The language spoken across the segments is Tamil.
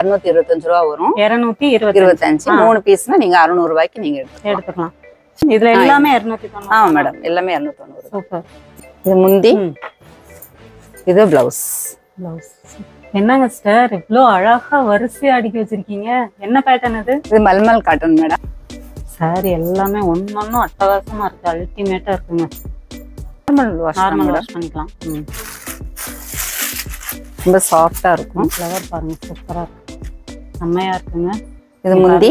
இரநூத்தி இருபத்தஞ்சு ரூபா வரும். இருநூத்தி இருபத்தி இருபத்தஞ்சு. மூணு பீஸ்னா நீங்க அறுநூறு ரூபாய்க்கு நீங்க எடுத்துக்கலாம். இதுல எல்லாமே இருநூத்தி தொண்ணூறு. ஆமா மேடம். எல்லாமே இரநூத்தொண்ணூறு சூப்பர். இது முந்தி. இது பிளவுஸ் பிளவுஸ் என்னங்க சிஸ்டர் இவ்வளோ அழகா வரிசையா அடுக்கி வச்சிருக்கீங்க. என்ன பேட்டர்ன் இது இது மல்மல் காட்டன் மேடம். சாரி எல்லாமே ஒன்னொன்னும் அட்டகாசமா இருக்கு. அல்டிமேட்டா இருக்குங்க. நார்மல் வாஷ் நார்மல் வாஷ் பண்ணிக்கலாம். ரொம்ப சாஃப்டா இருக்கும். ஃப்ளவர் பாருங்க சூப்பரா இருக்கு. செம்மையா இருக்குங்க. இது முந்தி?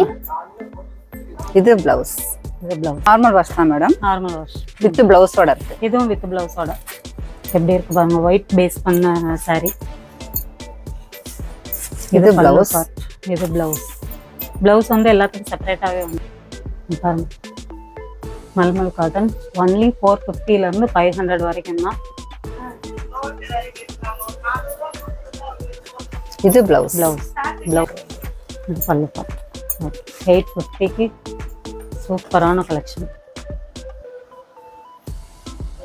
இது பிளவுஸ் இது பிளவுஸ் நார்மல் வாஷ் தான் மேடம் நார்மல் வாஷ் வித் பிளவுஸோட இருக்கு. இதுவும் வித் பிளவுஸோட எப்படி இருக்கு பாருங்க ஒயிட் பேஸ் பண்ண சாரி இது part. இது பிளவுஸ் பிளவுஸ் வந்து எல்லாத்துக்கும் செப்பரேட்டாகவே வந்து பாருங்க. மல்மல் காட்டன் ஒன்லி ஃபோர் இருந்து ஃபைவ் ஹண்ட்ரட் வரைக்கும் தான். இது பிளவுஸ் பிளவுஸ் பிளவுஸ் பல்லு பார்ட் எயிட் ஃபிஃப்டிக்கு சூப்பரான கலெக்ஷன்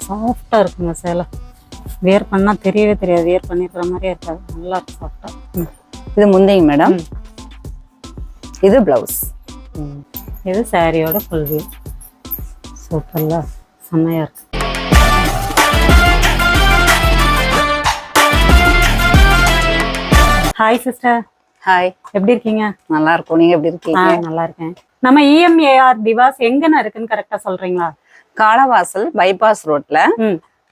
சாஃப்டாக இருக்குங்க சேலை. வேர் பண்ணால் தெரியவே தெரியாது. வேர் பண்ணியிருக்கிற மாதிரியே இருக்காது. நல்லா இருக்கு சாஃப்டாக இது முந்திங்க மேடம். இது பிளவுஸ். இது சாரியோட ஃபுல் வியூ சூப்பர்ல செம்மையா இருக்கு. ஹாய் சிஸ்டர் ஹாய் எப்படி இருக்கீங்க? நல்லா இருக்கும் நீங்க எப்படி இருக்கீங்க? நல்லா இருக்கேன் நம்ம E இஎம்ஏஆர் டிவாஸ் எங்கன்னு இருக்குன்னு கரெக்டா சொல்றீங்களா? காலவாசல் பைபாஸ் ரோட்ல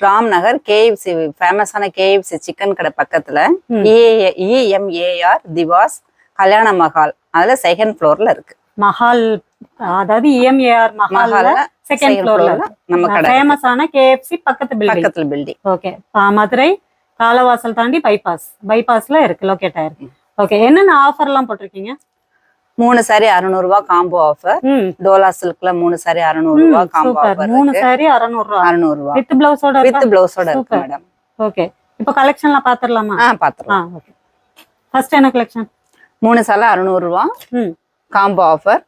ராம் நகர் கேஎஃப்சி ஃபேமஸான கேஎஃப்சி சிக்கன் கடை பக்கத்துல. இஎம்ஏஆர் திவாஸ் கல்யாண மஹால். அதுல செகண்ட் ஃப்ளோர்ல இருக்கு. மஹால் அதாவது E இஎம்ஏஆர் மஹால்ல மஹால்ல செகண்ட் ஃப்ளோர்ல நம்ம கடை. ஃபேமஸான கேஎஃப்சி பக்கத்து பில்டிங் பக்கத்துல பில்டிங் ஓகே மதுரை காலவாசல் தாண்டி பைபாஸ் பைபாஸ்ல இருக்கு லொக்கேட் ஆயிருக்கு. ஓகே என்னென்ன ஆஃபர்லாம் போட்டிருக்கீங்க? மூணு சாரி அறுநூறு ரூபாய் காம்போ ஆஃபர் டோலா சில்க்ல மூணு சாரி அறுநூறு ரூபாய் காம்போ ஆஃபர் மூணு சாரி அறநூறு ரூபா அறுநூறு ரூபாய் வித் பிளவுஸோட வித் பிளவுஸோட இருக்கு. மேடம் ஓகே இப்போ கலெக்ஷன்லாம் பாத்துடலாமா ஆ பாத்துருவோம் ஓகே ஃபர்ஸ்ட் என்ன கலெக்ஷன் மூணு சாலை அறுநூறு ரூபாய் ம் காம்போ ஆஃபர்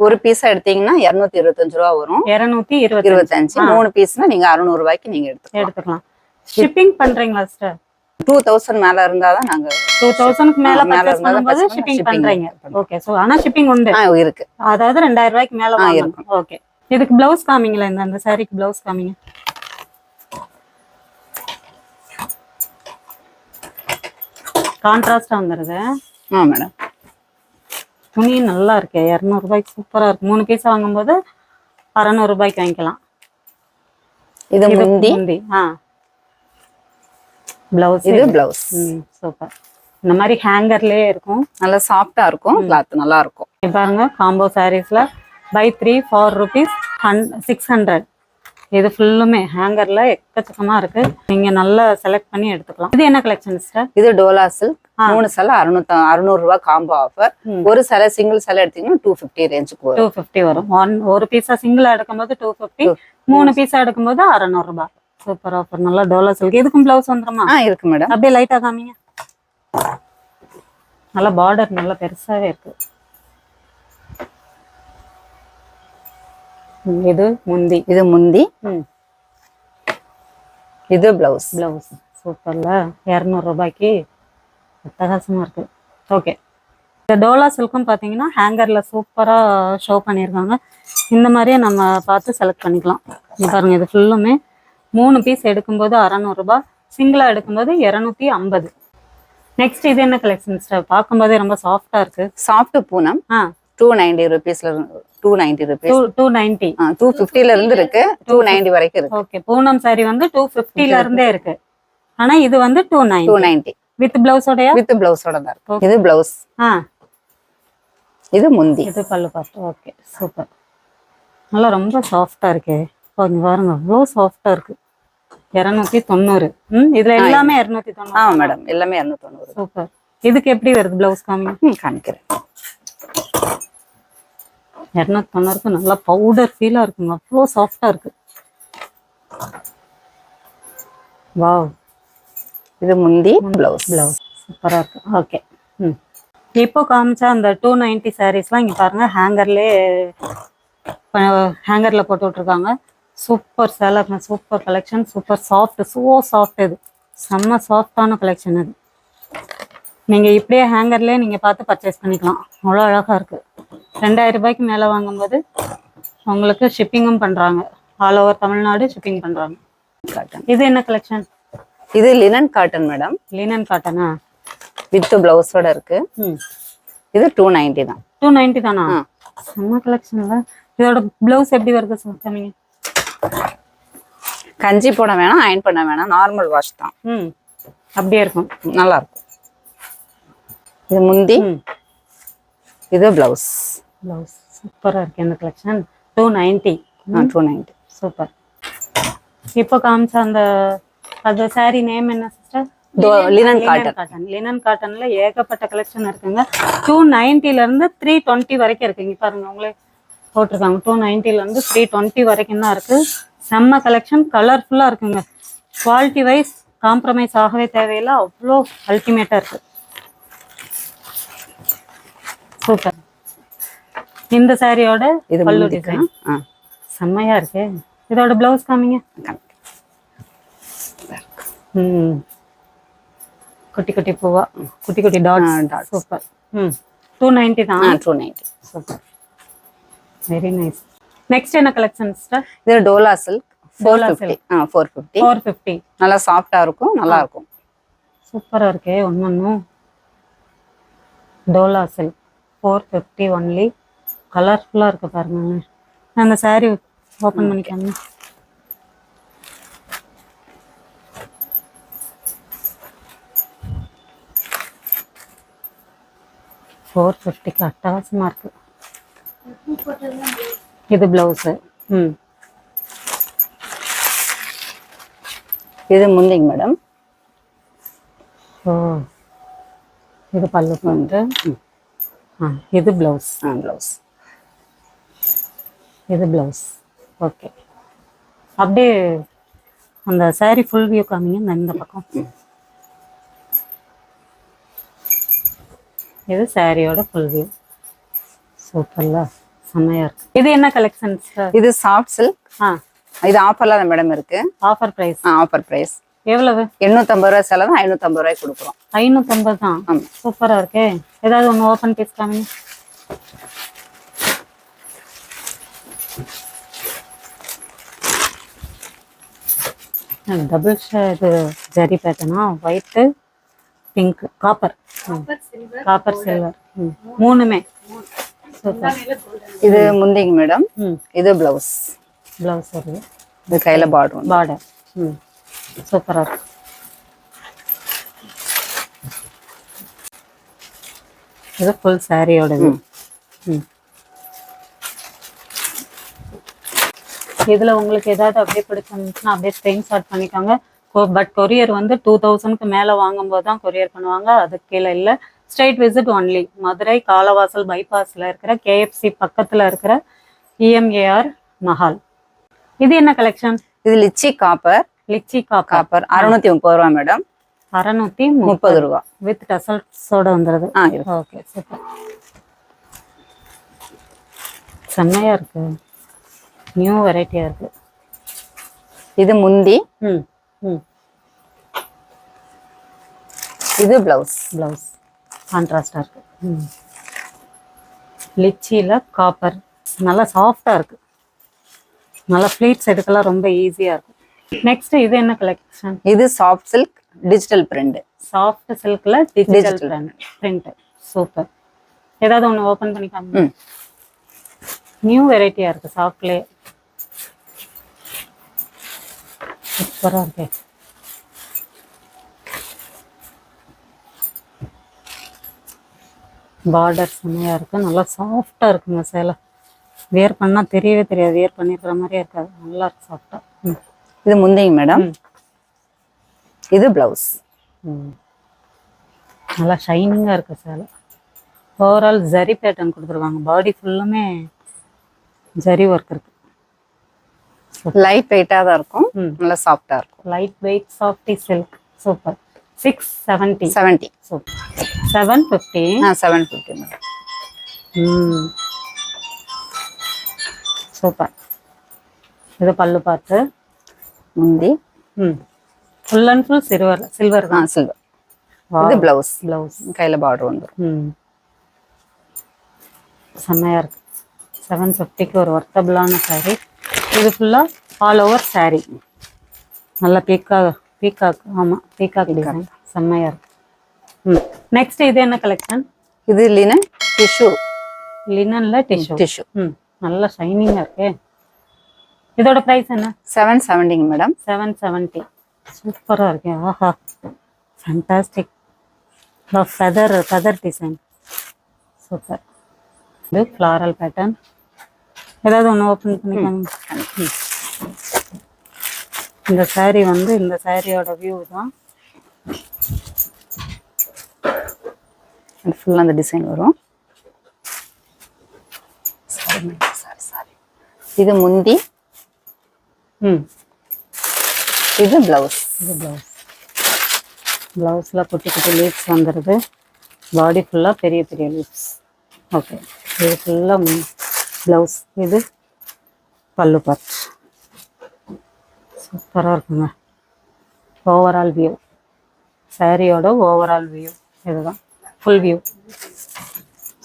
ஒரு பீஸ் எடுத்தீங்கன்னா இருநூத்தி இருபத்தஞ்சு ரூபா வரும். இருநூத்தி இருபத்தி இருபத்தஞ்சு. மூணு பீஸ்னா நீங்க அறுநூறு ரூபாய்க்கு நீங்க எடுத்துக்கலாம். எடுத்துக்கலாம். ஷிப்பிங் பண்றீங்களா சிஸ்டர் டூ தௌசண்ட் மேல இருந்தாதான் நாங்க டூ தௌசண்ட்க்கு மேல பர்ச்சேஸ் இருந்தா பண்ணும்போது ஷிப்பிங் பண்றீங்க. ஓகே சோ ஆனா ஷிப்பிங் உண்டு. ஆ இருக்கு. அதாவது ரெண்டாயிரம் ரூபாய்க்கு மேல வாங்கணும். ஓகே இதுக்கு பிளவுஸ் காமிங்களா இந்த அந்த சாரிக்கு பிளவுஸ் காமிங்க. கான்ட்ராஸ்டா வந்துருது. ஆ மேடம். துணி நல்லா இருக்கு. இரநூறு ரூபாய்க்கு சூப்பரா இருக்கு. மூணு பீஸ் வாங்கும்போது அறநூறு ரூபாய்க்கு வாங்கிக்கலாம். இது முந்தி. ஆ. பிளவுஸ் இது பிளவுஸ் சூப்பர் இந்த மாதிரி ஹேங்கர்லயே இருக்கும். நல்லா சாஃப்டா இருக்கும். கிளாத் நல்லா இருக்கும் பாருங்க காம்போ சாரீஸ்ல பை த்ரீ ஃபோர் ருபீஸ் ஹன் சிக்ஸ் ஹண்ட்ரட் இது ஃபுல்லுமே ஹேங்கர்ல எக்கச்சக்கமா இருக்கு. நீங்க நல்லா செலக்ட் பண்ணி எடுத்துக்கலாம். இது என்ன கலெக்ஷன் சார் இது டோலா சில்க் மூணு சிலை அறுநூத்தி அறுநூறு ரூபாய் காம்போ ஆஃபர். ஒரு சிலை சிங்கிள் சிலை எடுத்தீங்கன்னா டூ ஃபிஃப்டி ரேஞ்சுக்கு டூ வரும் ஃபிஃப்டி வரும். ஒன் ஒரு பீஸா சிங்கிளா எடுக்கும்போது டூ ஃபிஃப்டி மூணு பீஸா எடுக்கும்போது அறநூறு ரூபாய். சூப்பர் ஆஃபர் நல்லா டோலா சில்க் இதுக்கும் பிளவுஸ் வந்துருமா? ஆ இருக்கு மேடம் அப்படியே லைட்டா காமிங்க. நல்லா பார்டர் நல்லா பெருசாவே இருக்கு. இது முந்தி. இது முந்தி. இது பிளவுஸ் பிளவுஸ் சூப்பர்ல இரநூறு ரூபாய்க்கு அட்டகாசமா இருக்கு. ஓகே இந்த டோலா சில்க்கும் பார்த்தீங்கன்னா ஹேங்கர்ல சூப்பரா ஷோ பண்ணியிருக்காங்க இந்த மாதிரியே நம்ம பார்த்து செலக்ட் பண்ணிக்கலாம். இங்க பாருங்க இது ஃபுல்லுமே மூணு பீஸ் எடுக்கும்போது அறநூறுபா சிங்கிளா எடுக்கும்போது இரநூத்தி ஐம்பது. நெக்ஸ்ட் இது என்ன கலெக்ஷன் சார் பார்க்கும்போதே ரொம்ப சாஃப்டா இருக்கு. சாஃப்ட் பூனம். ஆ. Two ninety ருபீஸ்ல two ninety two rupees two ninety two ஃபிஃப்டில இருந்து இருக்கு. டூ நைன்டி வரைக்கும் இருக்கு. ஓகே பூனம் சாரி வந்து டூ ஃபிஃப்டில இருந்தே இருக்கு. ஆனா இது வந்து two two nine ninety with பிளவுஸோடயா with பிளவுஸோட தான் இருக்கும் இது பிளவுஸ் ஆ. இது முந்தி. இது பல்லு பார்த்து ஓகே சூப்பர் நல்லா ரொம்ப சாஃப்டா இருக்கே. கொஞ்சம் பாருங்க. அவ்வளோ சாஃப்டா இருக்கு. இரநூத்தி தொண்ணூறு. ம் இதுல எல்லாமே இரநூத்தி தொண்ணூறு. மேடம் எல்லாமே இரநூத்தொண்ணூறு. சூப்பர் இதுக்கு எப்படி வருது பிளவுஸ் காமிங்க ம் காமிக்கிறேன். இரநூத்தி தொண்ணூறுக்கு நல்லா பவுடர் ஃபீலா இருக்குங்க. அவ்வளோ சாஃப்டா இருக்கு. வாவ் இது முந்தி பிளவுஸ் பிளவுஸ் சூப்பரா இருக்கு. ஓகே ம். இப்போ காமிச்சா அந்த டூ நைன்டி சாரீஸ்லாம் இங்க பாருங்க ஹேங்கர்லேயே ஹேங்கர்ல போட்டு விட்ருக்காங்க super seller super collection super soft so soft இது. செம்ம சாஃப்டான கலெக்ஷன் இது. நீங்கள் இப்படியே ஹேங்கர்லேயே நீங்கள் பார்த்து பர்ச்சேஸ் பண்ணிக்கலாம். அவ்வளோ அழகாக இருக்குது ரெண்டாயிரம் ரூபாய்க்கு மேலே வாங்கும்போது உங்களுக்கு ஷிப்பிங்கும் பண்ணுறாங்க ஆல் ஓவர் தமிழ்நாடு ஷிப்பிங் பண்ணுறாங்க காட்டன் இது என்ன கலெக்ஷன் இது லினன் காட்டன் மேடம் லினன் காட்டனா வித் பிளவுஸோட இருக்கு. இது டூ நைன்டி தான். டூ நைன்ட்டி தானா. செம்ம கலெக்ஷன்ல இதோட ப்ளவுஸ் எப்படி வருது சொன்னீங்க கஞ்சி போட வேணாம் அயன் பண்ண வேணாம். நார்மல் வாஷ் தான். அப்படியே இருக்கும். நல்லா இருக்கும் இது முந்தி. இது பிளவுஸ் ப்ளவுஸ் சூப்பராக இருக்கு இந்த collection two ninety two ninety super. இப்போ காமிச்ச அந்த அது saree நேம் என்ன சிஸ்டர் லினன் காட்டன் லினன் காட்டன்ல ஏகப்பட்ட கலெக்ஷன் இருக்குங்க. டூ நைன்ட்டில இருந்து த்ரீ டுவெண்ட்டி வரைக்கும் இருக்குங்க. பாருங்க உங்களே போட்டிருக்காங்க. டூ நைன்ட்டில இருந்து த்ரீ டுவெண்ட்டி வரைக்கும் தான் இருக்கு. செம்ம கலெக்ஷன் கலர்ஃபுல்லா இருக்குங்க. குவாலிட்டி வைஸ் காம்ப்ரமைஸ் ஆகவே தேவையில்லை. அவ்வளோ அல்டிமேட்டா இருக்கு. சூப்பர் இந்த சாரியோட இது பல்லு டிசைன் செம்மையா இருக்கு. இதோட பிளவுஸ் காமிங்க. காமி. ம். குட்டி குட்டி பூவா. குட்டி குட்டி dots. சூப்பர் ம். டூ நைன்ட்டி தான். Two ninety super very nice next என்ன கலெக்ஷன் சிஸ்டர் இது டோலா சில்க் ஃபோர் ஃபிஃப்டி ஆ ஃபோர் ஃபிஃப்டி ஃபோர் ஃபிஃப்டி நல்லா சாஃப்டா இருக்கும் நல்லா இருக்கும். சூப்பராக இருக்கே ஒன்று ஒன்றும் Dola silk four fifty only கலர்ஃபுல்லாக இருக்கு பாருங்க அந்த saree ஓப்பன் பண்ணிக்காங்க. ஃபோர் ஃபிஃப்டிக்கு அட்டகாசமாக இருக்கு. இது ப்ளவுஸு ம். இது முந்திங்க மேடம். ஓ. இது பல்லுக்கு வந்து ஆ இது ப்ளவுஸ் ஆ பிளவுஸ் இது ப்ளவுஸ் ஓகே. அப்படியே அந்த saree ஃபுல் வியூ காமிங்க. இந்த பக்கம். இது சாரியோட ஃபுல் வியூ சூப்பர்ல. செம்மையா இருக்கு. இது என்ன கலெக்ஷன் சார் இது சாஃப்ட் சில்க் இது ஆஃபர்ல தான் மேடம் இருக்கு. ஆஃபர் ப்ரைஸ் ஆஃபர் பிரைஸ் எவ்வளவு? எண்ணூத்தம்பது ரூபாய் செலவு ஐநூத்தம்பது ரூபாய்க்கு கொடுக்குறோம். ஐநூற்றம்பது தான். சூப்பரா இருக்கே. ஏதாவது ஒன்று ஓப்பன் பீஸ் காமிங்க. டபுள் இது zari பேட்டர்னா white pink copper copper silver மூணுமே. இது முந்திங்க மேடம் ம். இது பிளவுஸ் ப்ளவுஸ் வருது இது கையில பார்டர் பார்டர் ம். சூப்பராக இருக்கு. இது ஃபுல் சாரியோடது ம். இதில் உங்களுக்கு ஏதாவது அப்படியே பிடிச்சிருந்துச்சுன்னா அப்படியே ஸ்க்ரீன்ஷாட் பண்ணிக்கோங்க. பட் கொரியர் வந்து டூ தௌசண்ட்க்கு மேலே வாங்கும்போது தான் கொரியர் பண்ணுவாங்க. அதுக்கு கீழே இல்லை. Straight visit only Madurai Kalavasal பைபாஸில் இருக்கிற கேஎஃப்சி பக்கத்தில் இருக்கிற E இஎம்ஏஆர் மஹால். இது என்ன கலெக்ஷன் இது லிச்சி காப்பர். Lychee copper. அறுநூத்தி முப்பது ரூபா மேடம் அறநூத்தி முப்பது ரூபா. வித் டசல்ஸோட வந்துடுது ஆ ஓகே சூப்பர் செம்மையா இருக்கு. நியூ வெரைட்டியா இருக்கு. இது முந்தி. ம் ம். இது பிளவுஸ் ப்ளவுஸ் கான்ட்ராஸ்டாக இருக்கு. ம். லிச்சியில் காப்பர் நல்லா சாஃப்டாக இருக்கு. நல்லா ஃப்ளீட்ஸ் எடுக்கலாம் ரொம்ப ஈஸியாக இருக்கும் நெக்ஸ்ட் இது என்ன கலெக்ஷன் இது soft silk digital print soft சில்கில் digital. Print super ஏதாவது ஒன்று ஓப்பன் பண்ணிக்காம ம். நியூ வெரைட்டியாக இருக்குது சாஃப்ட்லேயே சூப்பராக இருக்கு. பார்டர் செம்மையாக இருக்குது நல்லா சாஃப்டாக இருக்குங்க சேலை. வேர் பண்ணால் தெரியவே தெரியாது. வேர் பண்ணியிருக்கிற மாதிரியே இருக்காது. நல்லா இருக்கு சாஃப்டாக ம். இது முந்திங்க மேடம். இது பிளவுஸ். நல்லா ஷைனிங்காக இருக்கு சேலை. ஓவரால் ஜரி பேட்டர்ன் கொடுத்துருக்காங்க. பாடி ஃபுல்லுமே ஜரி ஒர்க் இருக்கு. லைட் வெயிட்டா தான் இருக்கும். ம். நல்லா சாஃப்டா இருக்கும். Light weight softy silk super six seventy seventy super seven fifty ஆ செவன் ஃபிஃப்டி மேடம் ம். சூப்பர். இது பல்லு பார்த்து முந்தி. ம். Full and full silver silver தான். சில்வர் இது பிளவுஸ் பிளவுஸ் கையில பார்டர் வந்துரும். ம். செம்மையாக இருக்கு. செவன் ஃபிஃப்டிக்கு ஒரு ஒர்த்தபிளான saree. இது ஃபுல்லாக ஆல் ஓவர் saree. நல்லா பீக்காக பீக்காக் ஆமாம் பீக்காக் டிசைன் செம்மையாக இருக்கு. ம். நெக்ஸ்ட் இது என்ன கலெக்ஷன் இது லினன் டிஷ்யூ லினனில் டிஷ்யூ டிஷ்யூ ம் நல்லா ஷைனிங்காக இருக்கே. இதோட ப்ரைஸ் என்ன? செவன் செவன்டிங் மேடம் செவன் செவன்ட்டி சூப்பராக இருக்கு ஆஹா. Fantastic feather feather design super இது ஃப்ளாரல் பேட்டர்ன் ஏதாவது ஒன்று ஓப்பன் பண்ணிக்கோங்க. இந்த saree வந்து இந்த சாரியோட வியூ தான். ஃபுல்லாக அந்த டிசைன் வரும். சாரி சாரி சாரி இது முந்தி. ம். இது பிளவுஸ் இது ப்ளவுஸ் ப்ளவுஸில் குட்டி குட்டி லீவ்ஸ் வந்துடுது பாடி ஃபுல்லாக பெரிய பெரிய லீவ்ஸ் ஓகே இது ஃபுல்லாக ப்ளவுஸ் இது பல்லு பார்ட் சூப்பராக இருக்குங்க. ஓவரால் வியூ சாரியோட ஓவரால் வியூ இதுதான். ஃபுல் வியூ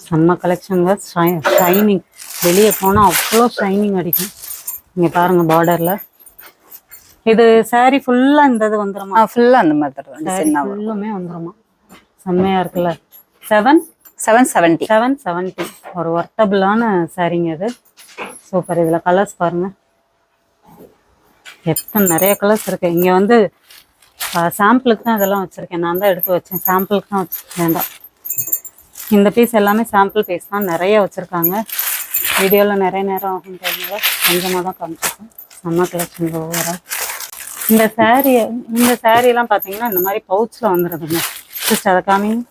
செம்ம கலெக்ஷனுங்க ஷைனிங் வெளியே போனால் அவ்வளோ ஷைனிங் அடிக்கும். இங்கே பாருங்கள் பார்டரில் இது saree ஃபுல்லாக இந்த இது வந்துருமா? ஆ ஃபுல்லாக அந்த மாதிரி ஃபுல்லுமே வந்துருமா? செம்மையாக இருக்குல்ல. Seven seven seventy seven seventy ஒரு ஒர்த்தபிளான சாரீங்க இது. சூப்பர் இதில் கலர்ஸ் பாருங்க. எத்தனை நிறைய கலர்ஸ் இருக்கு. இங்கே வந்து சாம்பிளுக்கு தான் இதெல்லாம் வச்சுருக்கேன். நான் தான் எடுத்து வச்சேன். சாம்பிளுக்கு தான் வச்சு வேண்டாம். இந்த பீஸ் எல்லாமே சாம்பிள் பீஸ் தான் நிறைய வச்சுருக்காங்க. வீடியோவில் நிறைய நேரம் ஆகுன்றதுனால கொஞ்சமாக தான் காமிச்சிருக்கேன். செம்ம கலெக்ஷன் ஓவரால் இந்த saree இந்த எல்லாம் பார்த்தீங்கன்னா இந்த மாதிரி பவுச்சில் வந்துடுதுங்க ஜஸ்ட் அதை காமிங்க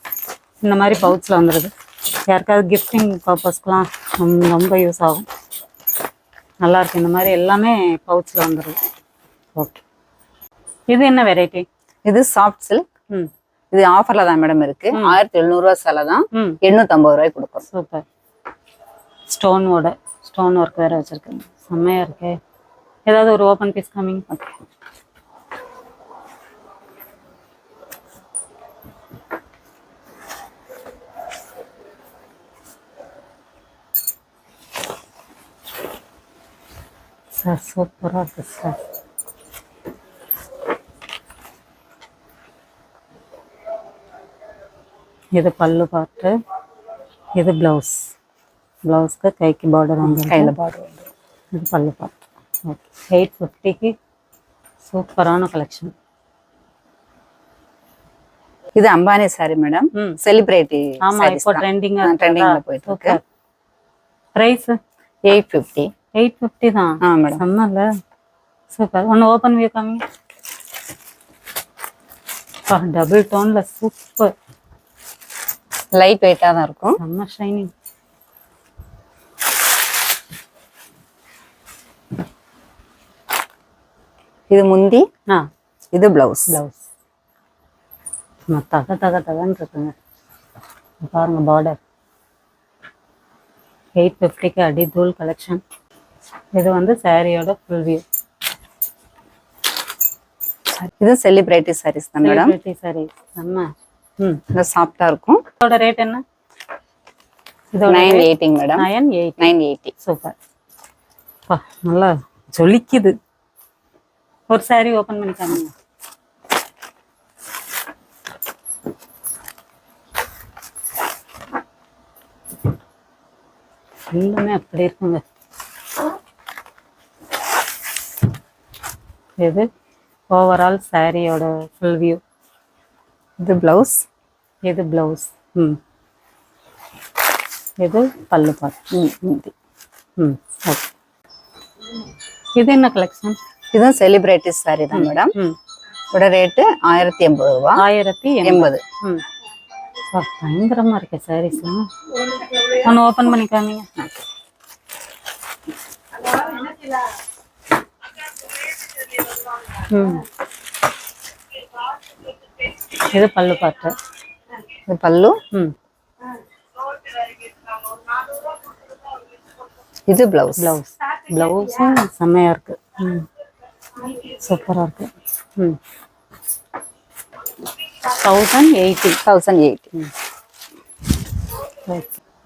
இந்த மாதிரி பவுச்சில் வந்துடுது யாருக்காவது கிஃப்டிங் பர்பஸ்க்குலாம் ரொம்ப யூஸ் ஆகும். நல்லா இருக்கு. இந்த மாதிரி எல்லாமே பவுச்சில் வந்துடுது ஓகே இது என்ன வெரைட்டி இது சாஃப்ட் சில்க் ம். இது ஆஃபர்ல தான் மேடம் இருக்கு. ஆயிரத்தி எழுநூறுவா சேலை தான். ம். எண்ணூத்தம்பது ரூபாய்க்கு கொடுக்குறோம். சூப்பர். ஸ்டோனோட ஸ்டோன் ஒர்க் வேறு வச்சுருக்கேன். செம்மையாக இருக்கே. ஏதாவது ஒரு ஓப்பன் பீஸ் காமிங்க சார் சூப்பராக இருக்கு சார் இது பல்லு பார்ட்டு இது ப்ளவுஸ் ப்ளவுஸ்க்கு கைக்கு பார்டர் வந்து கையில பார்டர் வந்துரும் இது பல்லு பார்ட் ஓகே எயிட் ஃபிஃப்டிக்கு சூப்பரான கலெக்ஷன் இது அம்பானி சாரி மேடம் செலிபிரிட்டி ஆமா இப்போ ட்ரெண்டிங்கா ட்ரெண்டிங்ல போயிட்டு இருக்கு. Price eight fifty eight fifty தான். ஆ மேடம் செம்மல்ல. சூப்பர் ஒன்று ஓப்பன் வியூ காமிங்க. டபுள் டோன்ல சூப்பர் லைட் வெயிட்டா தான் இருக்கும். செம்ம ஷைனிங் இது முந்தி ஆ. இது பிளவுஸ் ப்ளவுஸ் தக தக தகன்னு இருக்குங்க. பாருங்க பார்டர் எயிட் ஃபிஃப்டிக்கு அடி தூள் கலெக்ஷன் இது வந்து சாரியோட ஃபுல் வியூ இது செலிபிரிட்டி சாரீஸ் தான் மேடம் செலிபிரிட்டி சாரி செம்ம. ம். இந்த சாஃப்டா இருக்கும். இதோட ரேட் என்ன? இதோட nine எயிட்டிங் madam nine eight nine eighty super பா நல்லா ஜொலிக்குது. ஒரு சாரி ஓப்பன் பண்ணி காமிங்க. ஃபுல்லுமே அப்படி இருக்குங்க. இது ஓவரால் சாரியோட ஃபுல் வியூ இது பிளவுஸ் இது ப்ளவுஸ் ம். இது பல்லு பார்ட் முந்தி ம். ஓகே இது என்ன கலெக்ஷன் இதுவும் செலிபிரிட்டி சாரி தான் மேடம் ம். இதோட ரேட்டு ஆயிரத்தி எண்பது ரூபா. ஆயிரத்தி எண்பது. ம். அப்பா, பயங்கரமா இருக்கு சாரீஸ்லாம் ஒன்று ஓப்பன் பண்ணி காமிங்க ம். இது பல்லு பாட்டு இது பல்லு? ம். இது பிளவுஸ் ப்ளவுஸ் ப்ளவுஸும் செம்மையா இருக்கு. ம். சூப்பராக இருக்கு. ம். தௌசண்ட் எயிட்டி தௌசண்ட் எயிட்டி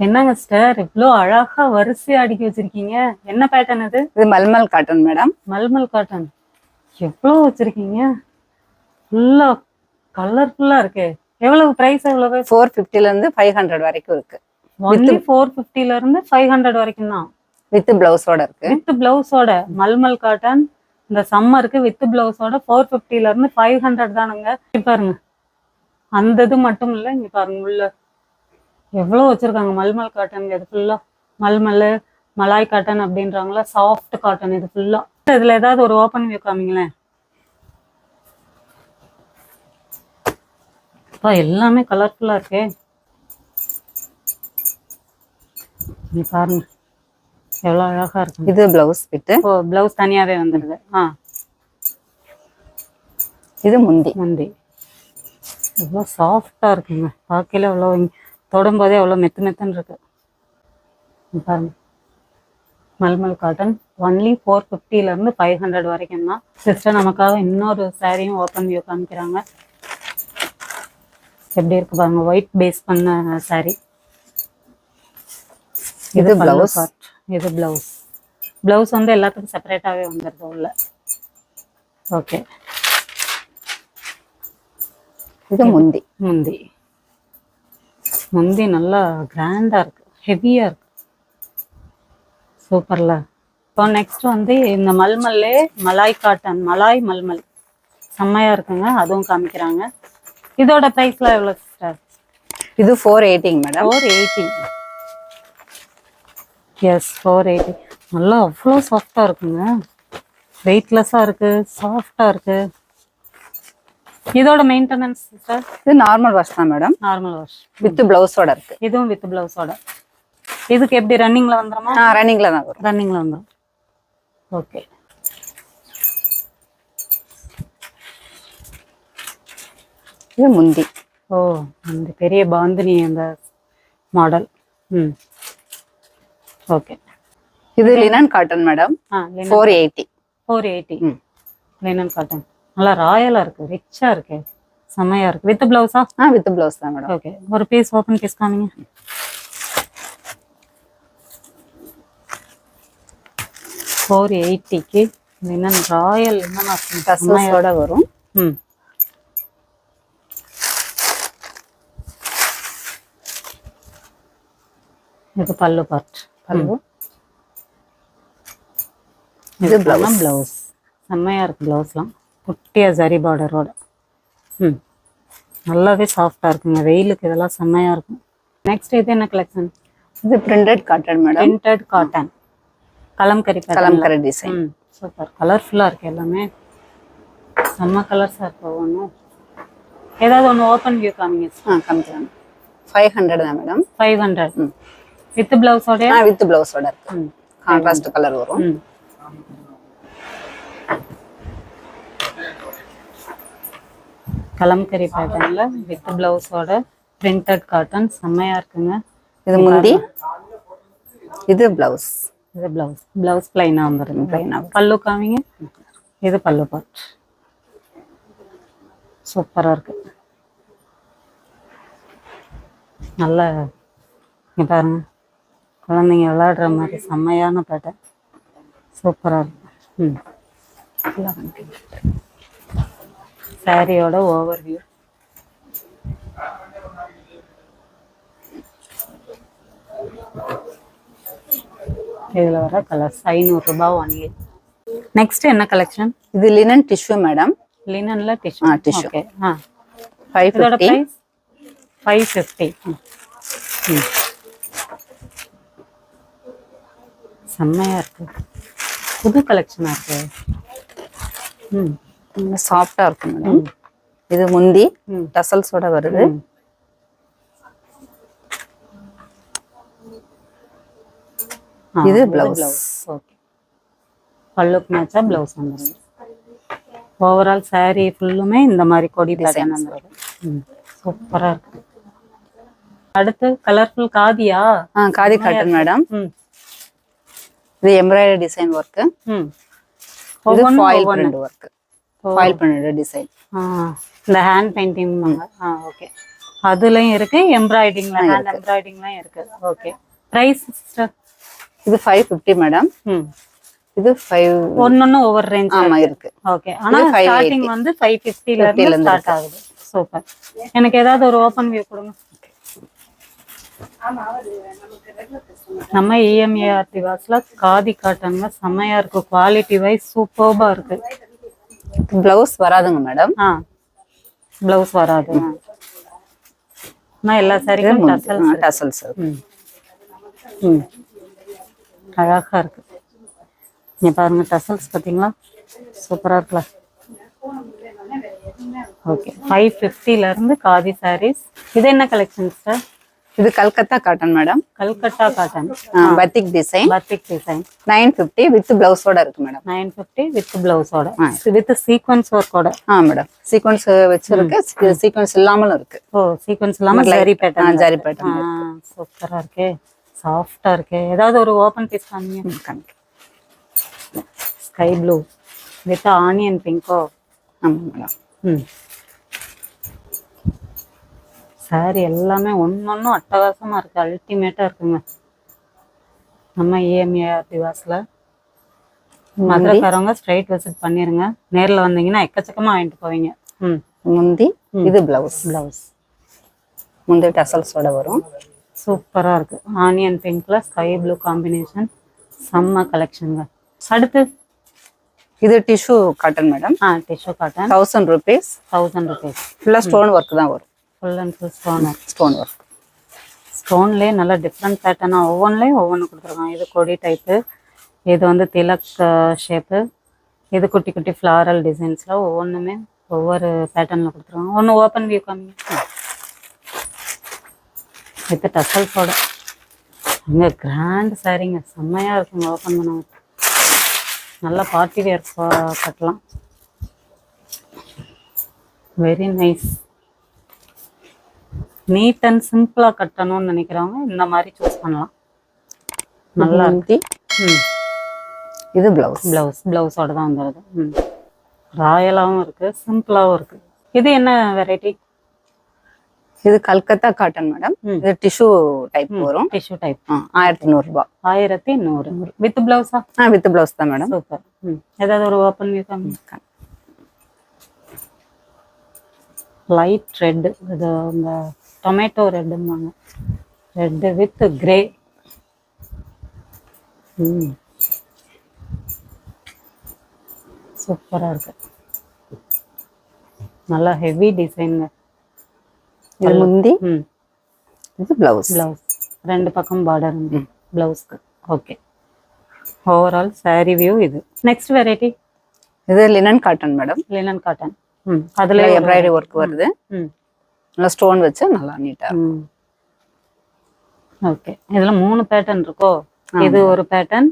என்னங்க சிஸ்டர் இவ்வளோ அழகா வரிசையா அடுக்கி வச்சிருக்கீங்க. என்ன பேட்டர்ன் இது? இது mulmul cotton madam mulmul cotton எவ்வளோ வச்சிருக்கீங்க? ஃபுல்லா கலர்ஃபுல்லா இருக்கு. எவ்வளவு பிரைஸ் எவ்வளவு ஃபோர் ஃபிஃப்டில இருந்து ஃபைவ் ஹண்ட்ரட் வரைக்கும் இருக்கு. ஒன்லி ஃபோர் ஃபிஃப்டில இருந்து ஃபைவ் ஹண்ட்ரட் வரைக்கும் தான். வித் பிளவுஸோட இருக்கு. வித் பிளவுஸோட மல்மல் காட்டன் இந்த சம்மருக்கு வித் பிளவுஸோட ஃபோர் ஃபிஃப்டில இருந்து ஃபைவ் ஹண்ட்ரட் தானுங்க. பாருங்க. அந்த இது மட்டும் இல்ல இங்க பாருங்க உள்ள. எவ்வளவு வச்சிருக்காங்க மல்மல் காட்டன் இது ஃபுல்லா மல்மல் மலாய் காட்டன் அப்படின்றாங்களா சாஃப்ட் காட்டன் இது ஃபுல்லா இதுல ஏதாவது ஒரு ஓப்பன் வியூ காமிங்களேன் அப்பா எல்லாமே கலர்ஃபுல்லா இருக்கே. நீ பாருங்க. எவ்வளவு அழகா இருக்கு. இது பிளவுஸ் வித்து ஓ பிளவுஸ் தனியாவே வந்துடுது ஆ. இது முந்தி. முந்தி. எவ்வளோ சாஃப்டா இருக்குங்க. பார்க்கல எவ்வளோ தொடும்போதே எவ்வளோ மெத்து மெத்துன்னு இருக்கு. பாருங்க. மல்மல் காட்டன் ஒன்லி ஃபோர் இருந்து ஃபைவ் ஹண்ட்ரட் வரைக்கும் தான். சிஸ்டர் நமக்காக இன்னொரு சாரியும் ஓப்பன் வியூ காமிக்கிறாங்க எப்படி இருக்கு பாருங்க ஒயிட் பேஸ் பண்ண சாரி இது blouse. இது பிளவுஸ் பிளவுஸ் வந்து எல்லாத்துக்கும் செப்பரேட்டாவே வந்துருது உள்ள. ஓகே இது முந்தி. முந்தி. முந்தி நல்லா கிராண்டா இருக்கு. ஹெவியா இருக்கு. சூப்பர்ல இப்போ நெக்ஸ்ட் வந்து இந்த மல்மல்லே மலாய் காட்டன் மலாய் மல்மல். செம்மையா இருக்குங்க. அதுவும் காமிக்கிறாங்க. இதோட பிரைஸ்ல எவ்வளவு சிஸ்டர் இது four எயிட்டிங் madam four eighty yes four eighty நல்லா அவ்வளோ சாஃப்டா இருக்குங்க. வெயிட்லெஸ்ஸா இருக்கு சாஃப்டா இருக்கு. இதோட மெயின்டெனன்ஸ் சிஸ்டர் இது நார்மல் வாஷ் தான் மேடம் நார்மல் வாஷ் வித் பிளவுஸோட இருக்கு. இதுவும் வித் பிளவுஸோட இதுக்கு எப்படி ரன்னிங்ல வந்துருமா? ரன்னிங்ல தான் வரும். ரன்னிங்ல வந்துரும். ஓகே இது முந்தி. ஓ அந்த பெரிய பாந்தினி அந்த மாடல். ம். ஓகே. இது linen cotton madam four eighty four eighty ம். லினன் காட்டன் நல்லா ராயலா இருக்கு. ரிச்சா இருக்கு. செம்மையா இருக்கு. வித் பிளவுஸா ஆ? வித் பிளவுஸ் தான் மேடம் ஓகே ஒரு பீஸ் ஓப்பன் பீஸ் காமிங்க. ஃபோர் எயிட்டிக்கு லினன் ராயல் செம்மையா டசல்ஸோட வரும். ம். இது பல்லு பார்ட் பல்லு. இது blouse. பிளவுஸ் செம்மையா இருக்கு பிளவுஸ்லாம் குட்டியா ஜரி பார்டரோட ம். நல்லாவே சாஃப்டா இருக்குங்க. வெயிலுக்கு இதெல்லாம் செம்மையா இருக்கும். நெக்ஸ்ட் இது என்ன கலெக்ஷன் இது printed cotton madam printed cotton kalamkari. Kalamkari design super கலர்ஃபுல்லாக இருக்கு எல்லாமே. செம்ம கலர்ஸாக இருக்கு ஒவ்வொன்றும் ஏதாவது ஒன்று ஓப்பன் வியூ காமிங்க. ஆ காமிக்கலாம். ஃபைவ் ஹண்ட்ரட் தான் மேடம் ஃபைவ் ஹண்ட்ரட் ம். வித் பிளவுஸோட? ஆ வித் பிளவுஸோட இருக்கு. கான்ட்ராஸ்ட் கலர் வரும். கலம்கரி பேட்டர்னில் வித் பிளவுஸோட பிரிண்டட் காட்டன் செம்மையா இருக்குங்க. இது முந்தி. இது பிளவுஸ். இது பிளவுஸ். பிளவுஸ் பிளைனாக வந்துருங்க. Plain-ஆ பல்லு காமிங்க. இது பல்லு பார்ட் சூப்பராக இருக்கு. நல்ல பாருங்க குழந்தைங்க விளையாடுற மாதிரி செம்மையான பேட்டை. சூப்பராக இருக்கு ம். சாரியோட ஓவர் வியூ இதில் வர கலர்ஸ் ஐநூறுரூபா ஒன்லி நெக்ஸ்ட் என்ன கலெக்ஷன் இது லினன் டிஷ்யூ மேடம் லினன்ல டிஷ்யூ ஆ, tissue. ஓகே ஆ. ஃபைவ் இதோட ஃபிஃப்டி ப்ரைஸ் ஃபைவ் ஃபிஃப்டி செம்மையா இருக்கு. புது கலெக்ஷனா இருக்கு. ம். சாஃப்டா இருக்கும் மேடம் இது முந்தி. டசல்ஸோட வருது. இது blouse. ஓகே பல்லுக்கு மேட்சா பிளவுஸ் வந்துருது ஓவரால் saree ஃபுல்லுமே இந்த மாதிரி கொடி பேட்டர்ன் வந்துருது ம். சூப்பரா இருக்கு. அடுத்து கலர்ஃபுல் காதியா? காதி காட்டன் மேடம் இது எம்ப்ராய்டரி டிசைன் ஒர்க் ம். இது ஃபாயில் பிரிண்ட் ஒர்க் ஃபாயில் பண்ணிட்டு டிசைன் இந்த ஹேண்ட் பெயிண்டிங் ஆ ஓகே அதுலயும் இருக்கு எம்ப்ராய்டிங்ல ஹேண்ட் எம்ப்ராய்டிங்லாம் இருக்கு. ஓகே பிரைஸ் சிஸ்டர் இது ஃபைவ் ஃபிஃப்டி மேடம் இது ஃபைவ் ஒன்னொன்னு ஒவ்வொரு ரேஞ்ச் ஆமா இருக்கு. ஓகே ஆனா இது 580. ஸ்டார்டிங் வந்து ஃபைவ் ஃபிஃப்டில 50 ல இருந்து இருந்து ஸ்டார்ட் ஆகுது. சூப்பர் எனக்கு ஏதாவது ஒரு ஓப்பன் வியூ கொடுங்க. நம்ம E இஎம்ஏஆர் திவாஸ்ல காதி காட்டன்ல செம்மையா இருக்கு. குவாலிட்டி வைஸ் சூப்பர்பா இருக்கு. பிளவுஸ் வராதுங்க மேடம் ஆ பிளவுஸ் வராது. நான் எல்லா சாரிக்கும் டசல் டசல்ஸ் ம். ம். அழகா இருக்கு. நீ பாருங்க டசல்ஸ் பார்த்தீங்களா சூப்பரா இருக்குல்ல. ஓகே ஃபைவ் ஃபிஃப்டில இருந்து காதி சாரீஸ் இது என்ன கலெக்ஷன் சார் இது Calcutta cotton madam Calcutta cotton batik design batik design nine fifty with பிளவுஸோட இருக்கு மேடம் நைன் ஃபிஃப்டி வித் பிளவுஸோட வித் சீக்வன்ஸ் ஒர்க்கோட ஆ மேடம் சீக்வன்ஸ் வச்சிருக்கு. சீக்வன்ஸ் இல்லாமலும் இருக்கு. ஓ சீக்வன்ஸ் இல்லாம ஜரி பேட்டர்ன் ஜரி pattern சூப்பரா இருக்கே. சாஃப்டா இருக்கே. ஏதாவது ஒரு ஓப்பன் பீஸ் காமிங்க. ஸ்கை ப்ளூ வித் ஆனியன் பிங்கோ ஆமா மேடம் ம். சாரி எல்லாமே ஒன்னொன்னும் அட்டகாசமா இருக்கு. அல்டிமேட்டா இருக்குங்க. நம்ம இஎம்ஏஆர் திவாஸ்ல மதுரைக்காரவங்க ஸ்ட்ரைட் விசிட் பண்ணிருங்க. நேர்ல வந்தீங்கன்னா எக்கச்சக்கமா வாங்கிட்டு போவீங்க. ம். முந்தி இது பிளவுஸ் பிளவுஸ் முந்தி டசல்ஸோட வரும். சூப்பரா இருக்கு. ஆனியன் பிங்க்ல ஸ்கை ப்ளூ காம்பினேஷன் செம்ம கலெக்ஷனுங்க அடுத்து? இது டிஷ்யூ காட்டன் மேடம் ஆ tissue cotton thousand rupees thousand rupees ஃபுல்லாக ஸ்டோன் ஒர்க் தான் வரும். ஃபுல் அண்ட் ஃபுல் ஸ்டோனர் ஸ்டோன் ஒர்க் ஸ்டோன்லேயே நல்ல டிஃப்ரெண்ட் பேட்டர்னாக ஒவ்வொன்றுலேயும் ஒவ்வொன்று கொடுத்துருக்காங்க. இது கொடி டைப்பு இது வந்து திலக் ஷேப்பு இது குட்டி குட்டி ஃப்ளாரல் டிசைன்ஸில் ஒவ்வொன்றுமே ஒவ்வொரு பேட்டர்னில் கொடுத்துருக்காங்க. ஒன்று ஓப்பன் வியூ காமிங்க. வித் டசல்ஸோட இங்கே கிராண்ட் சாரீங்க செம்மையாக இருக்குங்க ஓப்பன் பண்ண நல்ல பார்ட்டி வேர் கட்டலாம். வெரி நைஸ் நீட் அண்ட் சிம்பிளா கட்டணும்னு நினைக்கிறவங்க இந்த மாதிரி சூஸ் பண்ணலாம். நல்லா முந்தி ம். இது பிளவுஸ் பிளவுஸ் பிளவுஸோட தான் வந்துடுது ம். ராயலாகவும் இருக்கு சிம்பிளாகவும் இருக்கு. இது என்ன வெரைட்டி இது கல்கத்தா காட்டன் மேடம். இது டிஷ்யூ டைப் வரும். டிஷ்யூ டைப் ஆயிரத்தி நூறுரூபா ஆயிரத்தி நூறு. வித் பிளவுஸா ஆ? வித் பிளவுஸ் தான் மேடம் சூப்பர் ஏதாவது ஒரு ஓப்பன் வியூ காமி லைட் ரெட் இது இந்த டொமேட்டோ ரெட்டும்பாங்க ரெட்டு வித் கிரே ம். சூப்பராக இருக்கு. நல்லா ஹெவி டிசைனுங்க இது முந்தி? ம். இது பிளவுஸ் ப்ளவுஸ் ரெண்டு பக்கம் பார்டர் ப்ளவுஸ்க்கு ஓகே ஓவரால் saree வியூ இது. நெக்ஸ்ட் வெரைட்டி இது linen cotton madam linen cotton ம். அதில் எம்ப்ராய்டரி ஒர்க் வருது. ம். நல்லா ஸ்டோன் வச்சு நல்லா நீட்டா ம். ஓகே இதுல மூணு பேட்டர்ன் இருக்கோ? இது ஒரு பேட்டர்ன்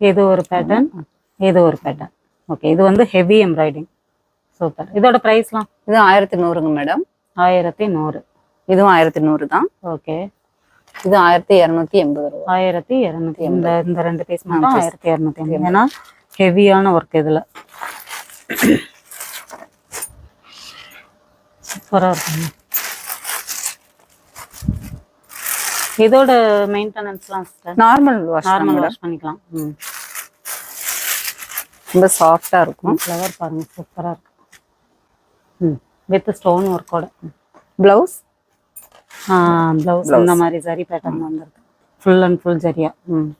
இது ஒரு பேட்டர்ன் இது ஒரு பேட்டர்ன் ஓகே இது வந்து ஹெவி எம்ப்ராய்டிங் சூப்பர் இதோட ப்ரைஸ்லாம் இது ஆயிரத்தி நூறுங்க மேடம் ஆயிரத்தி நூறு. இதுவும் ஆயிரத்தி நூறு தான். ஓகே இது ஆயிரத்தி இரநூத்தி எண்பது ரூபா. ஆயிரத்தி இரநூத்தி இந்த இந்த ரெண்டு பீஸ் மட்டும் ஆயிரத்தி இரநூத்தி ஐம்பது ஏன்னா ஹெவியான ஒர்க் இதுல. சூப்பராக இருக்குங்க இதோட மெயின்டெனன்ஸ்லாம் நார்மல் வாஷ் நார்மல் வாஷ் பண்ணிக்கலாம். ம். ரொம்ப சாஃப்டா இருக்கும். ஃப்ளவர் பாருங்க சூப்பராக இருக்கு. ம். வித் ஸ்டோன் ஒர்க்கோட பிளவுஸ் ப்ளவுஸ் இந்த மாதிரி ஜரி பேட்டர்ன் வந்துருக்கு. ஃபுல் அண்ட் ஃபுல் ஜரியா ம்.